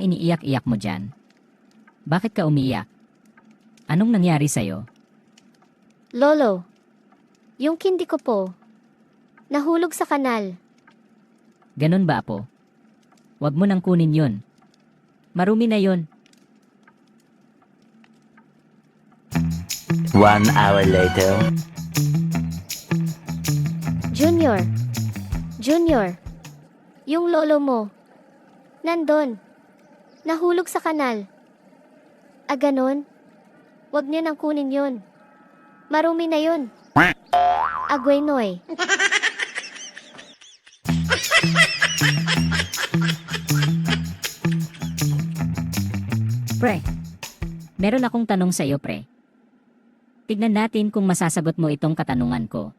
iniiyak-iyak mo dyan? Bakit ka umiiyak? Anong nangyari sa'yo? Lolo, yung kindi ko po, nahulog sa kanal. Ganun ba, Apo? Huwag mo nang kunin yun. Marumi na yun. One hour later. Junior, Junior, yung lolo mo, nandun, nahulog sa kanal. Ah, ganun? Huwag niyo nang kunin yun. Marumi na yun. Agway noy. Pre, meron akong tanong sa iyo, pre. Tignan natin kung masasagot mo itong katanungan ko.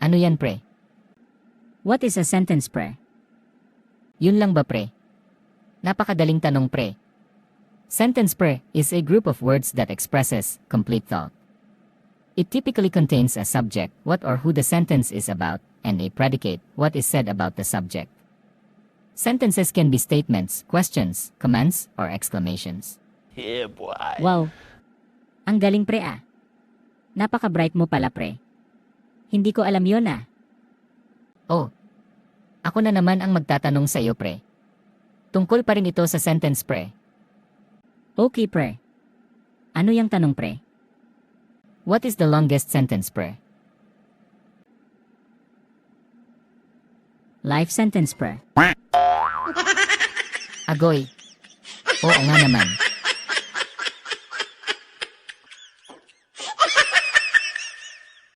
Ano yan, pre? What is a sentence, pre? Yun lang ba, pre? Napakadaling tanong, pre. Sentence, pre, is a group of words that expresses complete thought. It typically contains a subject, what or who the sentence is about, and a predicate, what is said about the subject. Sentences can be statements, questions, commands, or exclamations. Yeah, boy. Wow! Ang galing pre ah. Napaka-bright mo pala pre. Hindi ko alam yon ah. Oh, ako na naman ang magtatanong sa iyo pre. Tungkol pa rin ito sa sentence pre. Okay pre. Ano yung tanong pre? What is the longest sentence pre? Life sentence pre. Agoy. Oo nga naman.